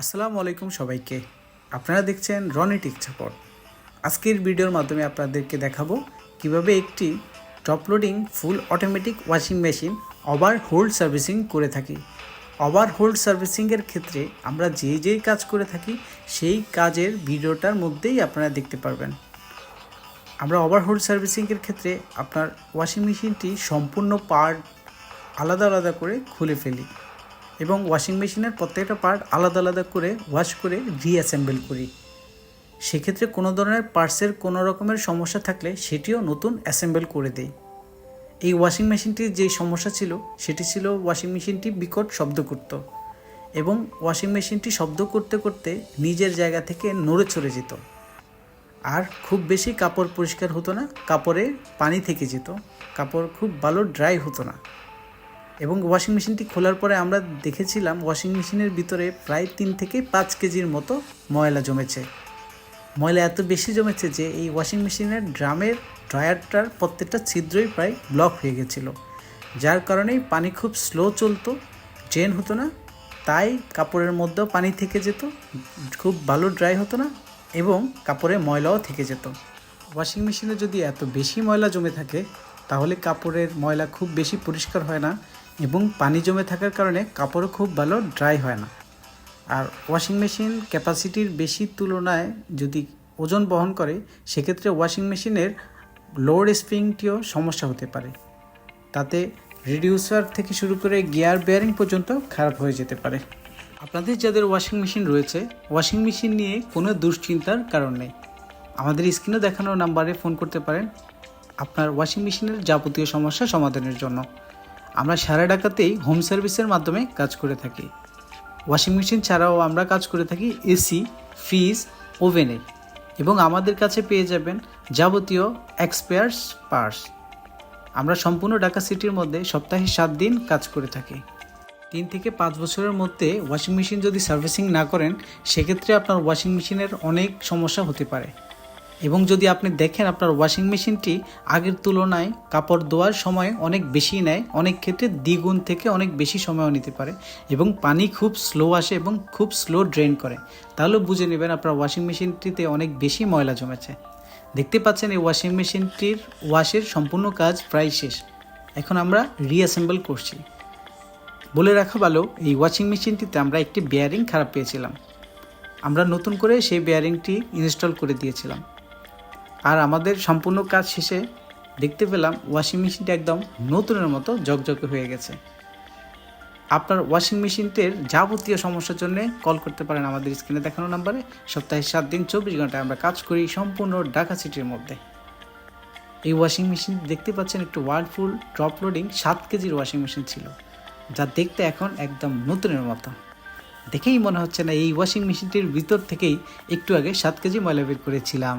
আসসালামু আলাইকুম সবাইকে। আপনারা দেখছেন রনিটিক সাপোর্ট আজকের ভিডিওর মাধ্যমে আপনাদেরকে দেখাবো কীভাবে একটি top loading full automatic washing machine overhaul servicing করে থাকি। ওভার হোল্ড সার্ভিসিংয়ের ক্ষেত্রে আমরা যে যেই কাজ করে থাকি, সেই কাজের ভিডিওটার মধ্যেই আপনারা দেখতে পারবেন। আমরা ওভারহোল্ড সার্ভিসিংয়ের ক্ষেত্রে আপনার ওয়াশিং মেশিনটি সম্পূর্ণ পার্ট আলাদা আলাদা করে খুলে ফেলি। এবং ওয়াশিং মেশিনের প্রত্যেকটা পার্ট আলাদা আলাদা করে ওয়াশ করে রিঅ্যাসেম্বল করি। সেক্ষেত্রে কোনো ধরনের পার্টসের কোনো রকমের সমস্যা থাকলে সেটিও নতুন অ্যাসেম্বল করে দেই। এই ওয়াশিং মেশিনটির যে সমস্যা ছিল, সেটি ছিল ওয়াশিং মেশিনটি বিকট শব্দ করত এবং ওয়াশিং মেশিনটি শব্দ করতে করতে নিজের জায়গা থেকে নড়ে চলে যেত। আর খুব বেশি কাপড় পরিষ্কার হতো না, কাপড়ে পানি থেকে যেত, কাপড় খুব ভালো ড্রাই হতো না। এবং ওয়াশিং মেশিনটি খোলার পরে আমরা দেখেছিলাম ওয়াশিং মেশিনের ভিতরে প্রায় তিন থেকে পাঁচ কেজির মতো ময়লা জমেছে। ময়লা এত বেশি জমেছে যে এই ওয়াশিং মেশিনের ড্রামের ড্রায়ারটার প্রত্যেকটা ছিদ্রই প্রায় ব্লক হয়ে গেছিল। যার কারণেই পানি খুব স্লো চলতো ড্রেন হতো না, তাই কাপড়ের মধ্যেও পানি থেকে যেত, খুব ভালো ড্রাই হতো না এবং কাপড়ে ময়লাও থেকে যেত। ওয়াশিং মেশিনে যদি এত বেশি ময়লা জমে থাকে, তাহলে কাপড়ের ময়লা খুব বেশি পরিষ্কার হয় না এবং পানি জমে থাকার কারণে কাপড়ও খুব ভালো ড্রাই হয় না। আর ওয়াশিং মেশিন ক্যাপাসিটির বেশি তুলনায় যদি ওজন বহন করে, সেক্ষেত্রে ওয়াশিং মেশিনের লোড স্প্রিংটিও সমস্যা হতে পারে। তাতে রিডিউসার থেকে শুরু করে গিয়ার বেয়ারিং পর্যন্ত খারাপ হয়ে যেতে পারে। আপনাদের যাদের ওয়াশিং মেশিন রয়েছে ওয়াশিং মেশিন নিয়ে কোনো দুশ্চিন্তার কারণ নেই। আমাদের স্ক্রিনে দেখানো নাম্বারে ফোন করতে পারেন। আপনার ওয়াশিং মেশিনের যাবতীয় সমস্যা সমাধানের জন্য। আমরা সারা ঢাকাতেই হোম সার্ভিসের মাধ্যমে কাজ করে থাকি। ওয়াশিং মেশিন ছাড়াও আমরা কাজ করে থাকি এসি ফ্রিজ ওভেনের এবং আমাদের কাছে পেয়ে যাবেন যাবতীয় এক্সপায়ার্স পার্স আমরা সম্পূর্ণ ঢাকা সিটির মধ্যে সপ্তাহে সাত দিন কাজ করে থাকি। তিন থেকে পাঁচ বছরের মধ্যে ওয়াশিং মেশিন যদি সার্ভিসিং না করেন, সেক্ষেত্রে আপনার ওয়াশিং মেশিনের অনেক সমস্যা হতে পারে। এবং যদি আপনি দেখেন আপনার ওয়াশিং মেশিনটি আগের তুলনায় কাপড় ধোয়ার সময় অনেক বেশি নেয়, অনেক ক্ষেত্রে দ্বিগুণ থেকে অনেক বেশি সময়ও নিতে পারে এবং পানি খুব স্লো আসে এবং খুব স্লো ড্রেন করে। তাহলে বুঝে নেবেন আপনার ওয়াশিং মেশিনটিতে অনেক বেশি ময়লা জমেছে। দেখতে পাচ্ছেন এই ওয়াশিং মেশিনটির ওয়াশের সম্পূর্ণ কাজ প্রায় শেষ। এখন আমরা রিঅ্যাসেম্বল করছি। বলে রাখা ভালো, এই ওয়াশিং মেশিনটিতে আমরা একটি বেয়ারিং খারাপ পেয়েছিলাম। আমরা নতুন করে সেই বেয়ারিংটি ইনস্টল করে দিয়েছিলাম। আর আমাদের সম্পূর্ণ কাজ শেষে দেখতে পেলাম ওয়াশিং মেশিনটা একদম নতুনের মতো জকজকে হয়ে গেছে। আপনার ওয়াশিং মেশিনটির যাবতীয় সমস্যার জন্য কল করতে পারেন আমাদের স্ক্রিনে দেখানো নাম্বারে সপ্তাহে সাত দিন চব্বিশ ঘন্টায় আমরা কাজ করি সম্পূর্ণ ঢাকা সিটির মধ্যে। এই ওয়াশিং মেশিন দেখতে পাচ্ছেন একটু ওয়ার্ডফুল ড্রপ লোডিং সাত কেজির ওয়াশিং মেশিন ছিল, যা দেখতে এখন একদম নতুনের মতো। দেখেই মনে হচ্ছে না এই ওয়াশিং মেশিনটির ভিতর থেকেই একটু আগে সাত কেজি ময়লা বের করেছিলাম।